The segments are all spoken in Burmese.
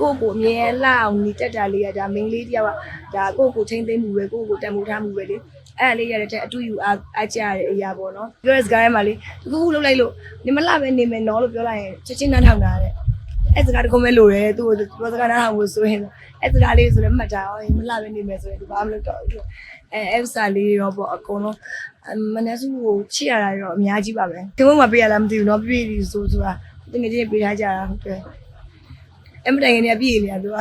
ကိုယ့်ကိုအမြဲလှအောင်နေတက်တာလေးကဒါမိန်းလေးတယောက်ကဒါကိုယ့်ကိုထိမ့်သိမ့်မှုပဲကိုယ့်ကိုတန်ဖိုးထားမှုပဲလေအဲ့ဒါလေးရတဲ့အတူယူအားအားကြရတဲ့အရာပေါ့နော်ပြောရစကားထဲမှာလေတခုခုလုပ်လိုက်လို့နေမလှပဲနေမယ်နော်လို့ပြောလိုက်ရင်ချက်ချင်းနှထောင်တာတဲ့အဲ့စကားတခုမဲလို့တယ်သူ့ကိုပြောစကားနှထောင်ဖို့ဆိုရင်အဲ့စကားလေးဆိုလည်းမှတ်တာရောမလှပဲနေမယ်ဆိုရင်ဒီဘာမှမလုပ်တော့ဘူးအဲအဲ့ဥစားလေးရောပေါ့အကုန်လုံးမနက်စုကိုချစ်ရတာရောအများကြီးပါပဲခင်ဗျမပေးရလားမသိဘူးနော်ပြည့်ပြီဆိုဆိုတာတကယ်ချင်းပေးထားကြတာဟုတ်တယ် အမတိုင်ငယ်နေပြည့်နေတာသူက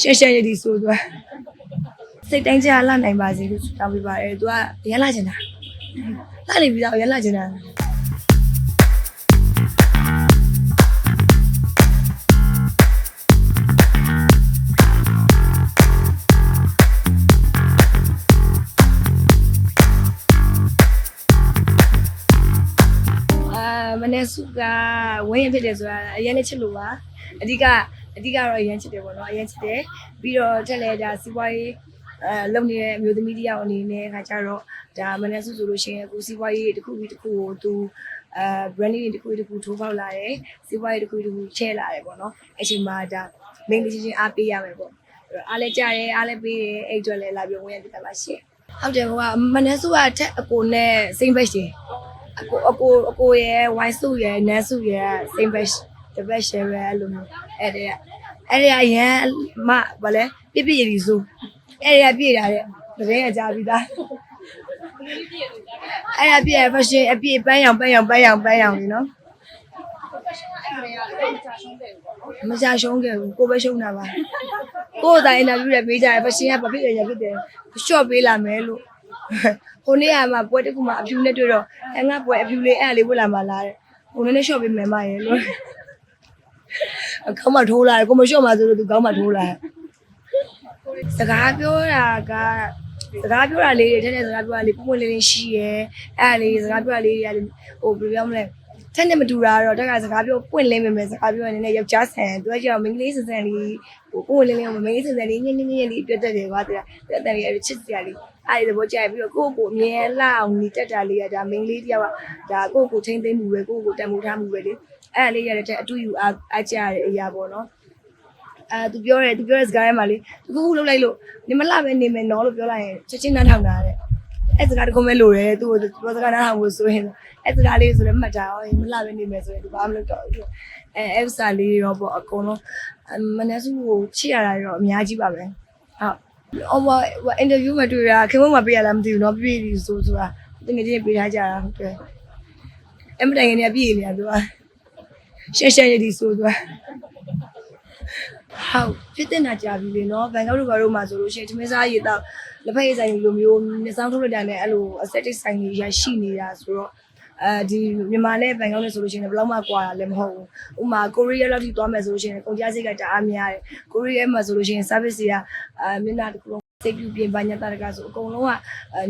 ရှက်ရှက်ရည်ဒီဆိုသူကစိတ်တိုင်းကြလှနိုင်ပါစေလို့ဆုတောင်းပေးပါတယ်သူကရလှချင်တာလှနေပြီးတော့ရလှချင်တာ နေ့စုကဝင်းရင်ဖြစ်တယ်ဆိုတာအရင်နဲ့ချစ်လို့ပါအဓိကအဓိကတော့အရင်ချစ်တယ်ပေါ့နော်အရင်ချစ်တယ်ပြီးတော့တက်လေဒါစီးပွားရေးအဲလုပ်နေတဲ့အမျိုးသမီးတယောက်အနေနဲ့ခါကြတော့ဒါမနေ့စုဆိုလို့ရှိရင်အခုစီးပွားရေးတစ်ခုပြီးတစ်ခုကိုသူအဲ branding တစ်ခုပြီးတစ်ခုထိုးပေါက်လာတယ်စီးပွားရေးတစ်ခုပြီးတစ်ခုချဲလာတယ်ပေါ့နော်အချိန်မှာဒါ main ချင်းချင်းအားပေးရမယ်ပေါ့အဲ့တော့အားလည်းကြားရဲအားလည်းပေးတယ်အဲ့အတွက်လည်းလာပြီးဝင်ရပြတာပါရှင့်ဟုတ်တယ်ကွာမနေ့စုကအထက်အကိုနဲ့စိမ့်ဘက်ရှင် အကိုအကိုအကိုရဲ့ဝိုင်းစုရဲ့နန်းစုရဲ့စိမ့်ဘက်တပတ်ရှယ်ပဲအဲ့လိုမျိုးအဲ့တဲ့အဲ့ဒီအရန်မဗလဲပြပြရည်စုအဲ့ဒီကပြည့်တာတဲ့တကယ်အကြပြီးသားအဲ့ဒါပြည့် fashion အပြည့်ပန်းရောင်ပန်းရောင်ပန်းရောင်ပန်းရောင်လीနော်မကြရှုံးခဲ့ဘူးကိုပဲရှုံးတာပါကိုယ်တိုင်အင်တာဗျူးတွေပေးကြတယ် fashion ကဘာဖြစ်လဲညာဖြစ်တယ် short ပေးလာမယ်လို့ ဟိုနေ့ကမှပွဲတစ်ခုမှအဖြူနဲ့တွေ့တော့အဲငါပွဲအဖြူလေးအဲ့ဒါလေးဝတ်လာမှလားတဲ့ဟိုနေ့နဲ့ short ပေးမယ်မရဲ့လို့အကောင်းမှထိုးလာတယ်ကိုမ short မှဆိုလို့သူကောင်းမှထိုးလာတယ်စကားပြောတာကစကားပြောတာလေးတွေတဲ့တဲ့စကားပြောတာလေးပုံပုံလေးလေးရှိရဲအဲ့ဒါလေးစကားပြောတာလေးတွေကဟိုဘယ်လိုပြောမလဲ တဲ့နဲ့မတူတာတော့တက်ကစကားပြောပွင့်လင်းမိမယ်စကားပြောနေနေယောက်ျားဆန်သူကကျတော့မိန်းကလေးဆန်ဆန်လေးဟိုပွင့်လင်းလင်းမိန်းကလေးဆန်ဆန်လေးညင်ညင်ညင်လေးပြတ်တက်တယ်ကွာတဲ့တက်တက်လေးအဲ့ချစ်စရာလေးအဲ့ဒီသဘောကျပြီးတော့ကိုယ့်ကိုအမြဲလှအောင်နေတက်တာလေးကဒါမိန်းကလေးတယောက်ကဒါကိုယ့်ကိုထိမ့်သိမ့်မှုပဲကိုယ့်ကိုတန်ဖိုးထားမှုပဲလေအဲ့ဒါလေးရတဲ့အတူယူအားအားကြရတဲ့အရာပေါ့နော်အဲသူပြောတယ်သူပြောတဲ့စကားထဲမှာလေတခုခုလုပ်လိုက်လို့နေမလှပဲနေမယ်နော်လို့ပြောလိုက်ရင်ချက်ချင်းနှထောင်တာတဲ့ အဲစကားတခုမဲလို့တယ်သူ့ကိုပြောစကားနှထောင်ဖို့ဆိုရင်အဲစကားလေးဆိုလည်းမှတ်တာဟောမလှပဲနေမယ်ဆိုရင်ဒီဘာမှမလုပ်တော့ဘူးအဲအဲဥစားလေးရောပေါ့အကုန်လုံးမနက်စုကိုချစ်ရတာရောအများကြီးပါပဲဟုတ်အော်ဟိုအင်တာဗျူးမှာတွေ့တာခင်ဗျမပေးရလားမသိဘူးเนาะပြည့်ပြီဆိုဆိုတာတကယ်ချင်းပေးထားကြတာဟုတ်တယ်အမတိုင်ငယ်နေပြည့်နေတာသူကရှက်ရှက်ရည်ဒီဆိုသူက ဟုတ်ဖြစ်တဲ့နာကြပြီလေနော်ဘန်ကောက်တို့ဘာတို့မှာဆိုလို့ရှိရင်သမင်းစားရည်တော့လက်ဖက်ရည်ဆိုင်လိုမျိုးမျက်စောင်းထုတ်လိုက်တာနဲ့အဲ့လို aesthetic ဆိုင်တွေရရှိနေတာဆိုတော့အဲဒီမြန်မာနဲ့ဘန်ကောက်နဲ့ဆိုလို့ရှိရင်ဘယ်တော့မှကွာတာလည်းမဟုတ်ဘူးဥပမာကိုရီးယားလောက်ထိသွားမယ်ဆိုလို့ရှိရင်ကုန်ကျစရိတ်ကတအားများတယ်ကိုရီးယားမှာဆိုလို့ရှိရင် service တွေကအဲမျက်နှာတစ်ခုလုံးစိတ်ပြူပြင်ပညာတာတကဆိုအကုန်လုံးက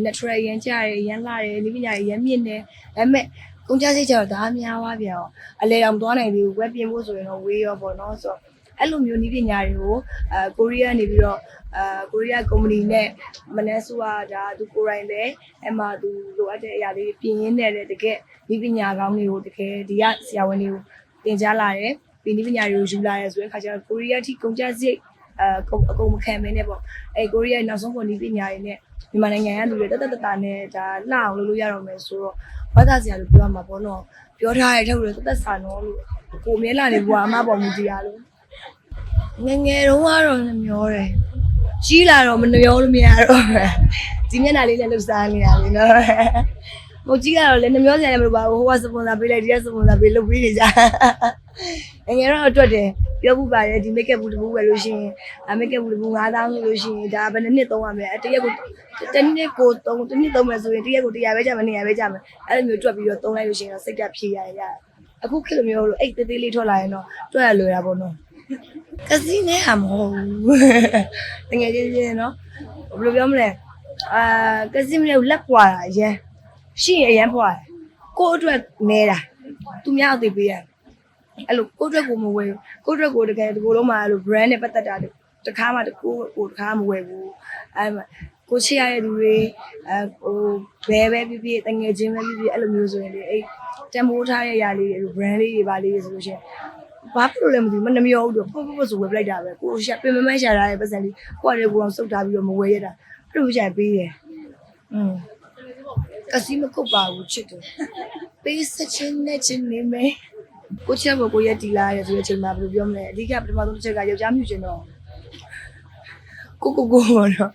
natural ရန်ကြတယ်ရန်လာတယ်နိပညာရန်မြင့်တယ်ဒါပေမဲ့ကုန်ကျစရိတ်ကျတော့ဒါများသွားပြန်အောင်အလဲတောင်သွားနိုင်သေးဘူးဝက်ပြင်ဖို့ဆိုရင်တော့ဝေးရောပေါ့နော်ဆိုတော့ အဲ့လိုမျိုးနည်းပညာတွေကိုအဲကိုရီးယားနေပြီးတော့အဲကိုရီးယားကုမ္ပဏီနဲ့မနက်စုကဒါသူကိုယ်တိုင်ပဲအဲ့မှာသူလိုအပ်တဲ့အရာလေးပြင်ရင်းနဲ့လည်းတကယ်နည်းပညာကောင်းတွေကိုတကယ်ဒီကဆရာဝန်တွေကိုသင်ကြားလာတယ်ပြီးနည်းပညာတွေကိုယူလာတယ်ဆိုတဲ့ခါကျတော့ကိုရီးယားထိကုန်ကြစရိတ်အဲကုန်အကုန်မခံမင်းနဲ့ပေါ့အဲကိုရီးယားနောက်ဆုံးပေါ်နည်းပညာတွေနဲ့မြန်မာနိုင်ငံကလူတွေတက်တက်တတာနဲ့ဒါလှအောင်လုပ်လို့ရတော့မယ်ဆိုတော့ဘာသာစရာလို့ပြောရမှာပေါ့နော်ပြောထားတဲ့ထုတ်လို့တက်တက်ဆာနော်လို့ကိုမြဲလာနေဘွာအမပေါ်မူတရားလို့ ငယ်ငယ်တုန်းကတော့နှမျောတယ်ကြီးလာတော့မနှမျောလို့မရတော့ဘူးဒီမျက်နှာလေးနဲ့လှုပ်ရှားနေတာလေနော်ဟိုကြီးလာတော့လည်းနှမျောစရာလည်းမလိုပါဘူးဟိုကစပွန်ဆာပေးလိုက်ဒီကစပွန်ဆာပေးလုပ်ပေးနေကြငယ်ငယ်တော့အတွက်တယ်ပြောမှုပါတယ်ဒီ make up ဘူးတဘူးပဲလို့ရှိရင်အ make up ဘူးတဘူး9000ဆိုလို့ရှိရင်ဒါဘယ်နှစ်နှစ်သုံးရမလဲအတရက်ကိုတစ်နှစ်ကိုသုံးတစ်နှစ်သုံးမယ်ဆိုရင်တရက်ကို100ပဲကြမယ်200ပဲကြမယ်အဲ့လိုမျိုးတွက်ပြီးတော့သုံးလိုက်လို့ရှိရင်တော့စိတ်ကဖြေရရအခုခေတ်လိုမျိုးလို့အိတ်သေးသေးလေးထွက်လာရင်တော့တွက်ရလွယ်တာပေါ့နော် ကစီနဲ့ဟာမဟုတ်ဘူးတကယ်ချင်းချင်းနော်ဘယ်လိုပြောမလဲအာကစီနဲ့လက်ပွာတာအရင်ရှိရင်အရင်ပွာတယ်ကိုယ့်အတွက်နေတာသူများအသေးပေးရတယ်အဲ့လိုကိုယ့်အတွက်ကိုမဝယ်ဘူးကိုယ့်အတွက်ကိုတကယ်ဒီလိုလုံးမှာအဲ့လို brand နဲ့ပတ်သက်တာတခါမှတကူကိုတခါမဝယ်ဘူးအဲ့မှာကိုချစ်ရတဲ့လူတွေအဲဟိုဘဲပဲဖြစ်ဖြစ်တငယ်ချင်းပဲဖြစ်ဖြစ်အဲ့လိုမျိုးဆိုရင်လေအဲ့တန်ဖိုးထားတဲ့ຢာလေးတွေ brand လေးတွေပါလေးတွေဆိုလို့ရှိရင် ဘာဖြစ်လို့လဲမသိဘူးမနှမျောဘူးတော့ပုတ်ပုတ်ပုတ်ဆိုဝယ်ပလိုက်တာပဲကိုရှာပင်မမရှာတာရဲ့ပတ်စံလေးကိုကလည်းကိုအောင်စုပ်ထားပြီးတော့မဝယ်ရတာအဲ့လိုရှာပေးတယ်อืมကစီမကုတ်ပါဘူးချစ်တယ်ပေးစချင်နဲ့ချင်နေမယ်ကိုချစ်ဖို့ကိုရက်တီလာရဲဆိုတဲ့အချိန်မှာဘယ်လိုပြောမလဲအဓိကပထမဆုံးတစ်ချက်ကယောက်ျားမြူချင်တော့ကိုကိုကိုပေါ့နော်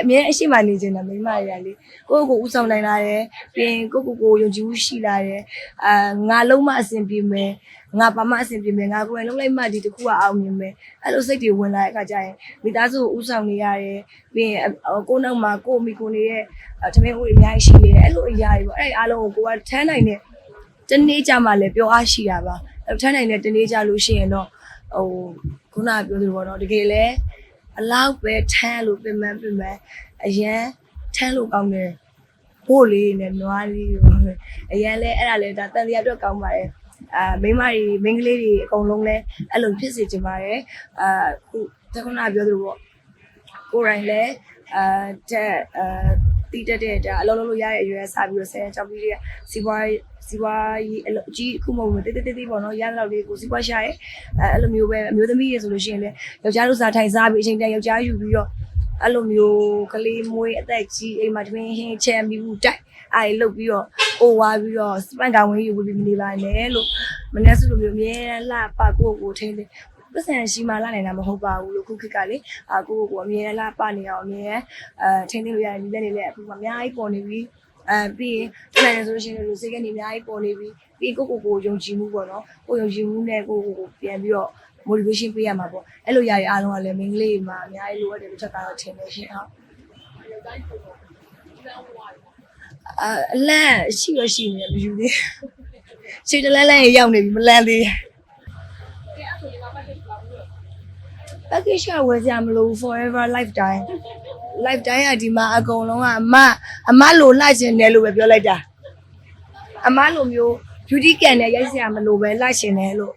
အမြဲအရှိမနေချင်တာမိန်းမတွေကလေကိုကိုကိုဥဆောင်နိုင်လာတယ်ပြီးရင်ကိုကိုကိုယုံကြည်မှုရှိလာတယ်အာငါလုံးမအဆင်ပြေမယ်ငါဘာမှအဆင်ပြေမယ်ငါကိုယ်လုံးလိုက်မှဒီတစ်ခုကအောင်မြင်မယ်အဲ့လိုစိတ်တွေဝင်လာတဲ့အခါကျရင်မိသားစုကိုဥဆောင်နေရတယ်ပြီးရင်ကိုနောက်မှာကိုမိကိုနေတဲ့တမင်ဦးအများကြီးရှိနေတယ်အဲ့လိုအရာတွေပေါ့အဲ့အားလုံးကိုကိုကထမ်းနိုင်တဲ့တနေ့ကြမှာလည်းပြောအားရှိတာပါအဲ့ထမ်းနိုင်တဲ့တနေ့ကြလို့ရှိရင်တော့ဟိုခုနကပြောသလိုပေါ့နော်တကယ်လဲ အလောက်ပဲထမ်းလို့ပြင်မှန်းပြင်မှန်းအရန်ထမ်းလို့ကောင်းတယ်ဘို့လေးနဲ့နွားလေးတွေအရန်လဲအဲ့ဒါလဲဒါတန်လျာအတွက်ကောင်းပါတယ်အာမိန်းမတွေမိန်းကလေးတွေအကုန်လုံးလဲအဲ့လိုဖြစ်စေချင်ပါတယ်အာခုတခုနကပြောသလိုပေါ့ကိုယ်တိုင်လဲအာတက်အာ တီးတက်တဲ့ဒါအလုံးလုံးလို့ရတဲ့အရွယ်စပြီးတော့ဆယ်ချောင်းပြီးတဲ့စီးပွားရေးစီးပွားရေးအလုပ်ကြီးအခုမဟုတ်ဘူးတေးတေးတေးပေါ့နော်ရတဲ့လောက်လေးကိုစီးပွားရှာရဲအဲအဲ့လိုမျိုးပဲအမျိုးသမီးတွေဆိုလို့ရှိရင်လည်းယောက်ျားတို့စားထိုင်စားပြီးအချိန်တန်ယောက်ျားယူပြီးတော့အဲ့လိုမျိုးကလေးမွေးအသက်ကြီးအိမ်မှာတမင်ဟင်းချမ်းပြီးဘူးတိုက်အဲ့လုတ်ပြီးတော့အိုဝါပြီးတော့စပန်ကောင်ဝင်းယူပြီးမနေပါနဲ့လို့မနေ့စုလိုမျိုးအမြဲလှပကိုကိုထိန်းတယ် ပတ်စံရှိမှလာနိုင်တာမဟုတ်ပါဘူးလို့ခုခေတ်ကလေအာကိုကိုအမြဲလှပနေအောင်အမြဲအဲထိန်းသိမ်းလို့ရတယ်ဒီလက်နေလည်းအခုမှအများကြီးပေါ်နေပြီအဲပြီးရင်တနိုင်ဆိုလို့ရှိရင်လူစိတ်ကနေအများကြီးပေါ်နေပြီပြီးကိုကိုကိုယုံကြည်မှုပေါ့နော်ကိုယုံကြည်မှုနဲ့ကိုကိုကိုပြန်ပြီးတော့ motivation ပေးရမှာပေါ့အဲ့လိုຢာတွေအားလုံးကလည်းမင်းကလေးမှာအများကြီးလိုအပ်တယ်တစ်ချက်ကတော့ထင်နေရှင်ဟုတ်အာအလန့်ရှိရရှိနေတယ်မယူသေးရှိတလန်းလန်းရရောက်နေပြီမလန်းသေး package ကဝယ်ကြမလို့ forever lifetime lifetime ကဒီမှာအကုန်လုံးကအမအမလိုလှချင်တယ်လို့ပဲပြောလိုက်တာအမလိုမျိုး beauty can နဲ့ရိုက်စရာမလိုပဲလှချင်တယ်လို့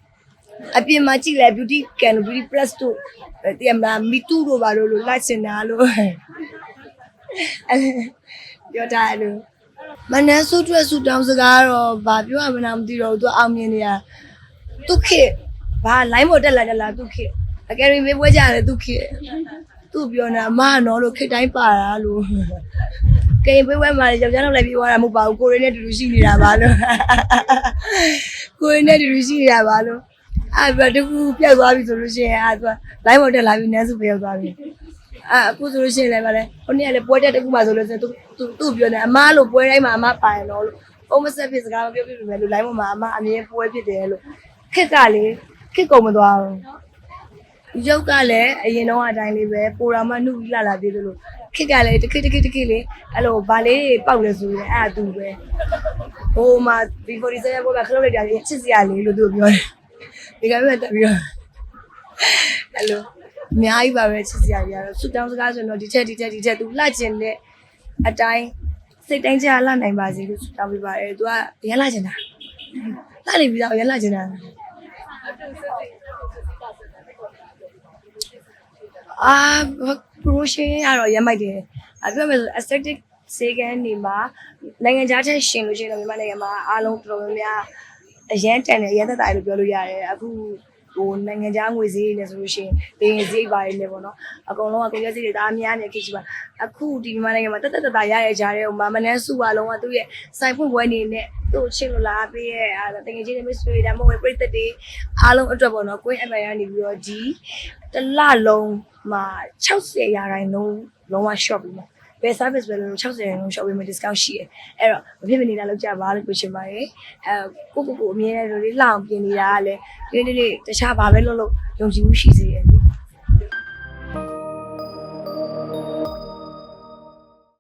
အပြင်မှာကြည့်လဲ beauty can beauty plus တို့တည်မလား me too တို့ပါလို့လို့လှချင်တာလို့ပြောတာလို့မနက်စုအတွက်ဆူတောင်းစကားတော့ဘာပြောရမလဲမသိတော့ဘူးသူအောင်မြင်နေတာသူခေဘာ line ပေါ်တက်လာတက်လာသူခေ အကယ်၍မေးပွဲကြတယ်သူခေသူပြောနေတာအမကနော်လို့ခေတ်တိုင်းပါတာလို့ကိန်ပွဲပွဲမှာယောက်ျားတော့လည်းပြောရတာမဟုတ်ပါဘူးကိုရင်းနဲ့တူတူရှိနေတာပါလို့ကိုရင်းနဲ့တူတူရှိနေတာပါလို့အဲ့ဒါတကူပျောက်သွားပြီဆိုလို့ရှိရင်အဲ့ဒါ line ပေါ်တက်လာပြီနန်းစုပျောက်သွားပြီအဲ့အခုဆိုလို့ရှိရင်လည်းဗါလဲဟိုနေ့ကလည်းပွဲတက်တကူမှဆိုလို့ဆိုသူသူသူ့ပြောနေအမလို့ပွဲတိုင်းမှာအမပိုင်တော့လို့အုံးမဆက်ဖြစ်စကားမပြောပြပြမယ်လို့ line ပေါ်မှာအမအမြင်ပွဲဖြစ်တယ်လို့ခက်ကလေခက်ကုန်မသွားဘူး ရုပ်ကလည်းအရင်တော့အတိုင်းလေးပဲပိုရာမနှုတ်လာလာသေးတယ်လို့ခက်ကလည်းတခိတခိတခိလေးအဲ့လိုဗာလေးတွေပေါက်လဲဆိုရင်အဲ့အတူပဲဟိုမှာ B47 ဘောကခလုတ်လိုက်တာချစ်စရာလေးလို့သူပြောတယ်ဒီကနေ့တက်ပြီးတော့အဲ့လိုအများကြီးပါပဲချစ်စရာကြီးကတော့ဆူတောင်းစကားဆိုတော့ဒီချက်ဒီချက်ဒီချက်သူလှကျင်တဲ့အတိုင်းစိတ်တိုင်းကြလှနိုင်ပါစေလို့ဆူတောင်းပေးပါတယ်သူကရလှကျင်တာလှနေပြီးတော့ရလှကျင်တာ အာပရိုရှင်းကတော့ရမ်းမိုက်တယ်အပြောမယ်ဆို aesthetic စေကန်နေမှာနိုင်ငံခြားထက်ရှင်လို့ရှိရင်တော့မြန်မာနိုင်ငံမှာအားလုံးတော်တော်များများအရန်တန်တယ်အရန်သက်သာတယ်လို့ပြောလို့ရတယ်အခုဟိုနိုင်ငံခြားငွေဈေးတွေနဲ့ဆိုလို့ရှိရင်ဘင်းဈေးပါတယ်လေပေါ့နော်အကုန်လုံးကကုန်ရဈေးတွေဒါအများနဲ့ခေချီပါအခုဒီမြန်မာနိုင်ငံမှာတက်တက်တတာရရကြတဲ့ဟိုမမနန်းစုပါလုံးကသူ့ရဲ့စိုက်ဖွင့်ပွဲနေနဲ့သူ့ချစ်လို့လာပေးရဲ့အဲတကယ်ချင်းတွေ mystery ဒါမှမဟုတ်ပြိသက်တွေအားလုံးအတွက်ပေါ့နော် Queen Empire ကနေပြီးတော့ဒီ တစ်လလုံးမှာ60ရာခိုင်နှုန်းလုံးဝ shop ပြီးမှာဘယ် service ပဲလို့60ရာခိုင်နှုန်း shop ပြီးမှာ discount ရှိတယ်အဲ့တော့မဖြစ်မနေတာလောက်ကြပါလို့ပြောချင်ပါတယ်အဲကိုကိုကိုအမြဲတမ်းလေးလှအောင်ပြင်နေတာကလည်းဒီနေ့လေးတခြားဘာပဲလုပ်လို့ယုံကြည်မှုရှိစေတယ်ဒီ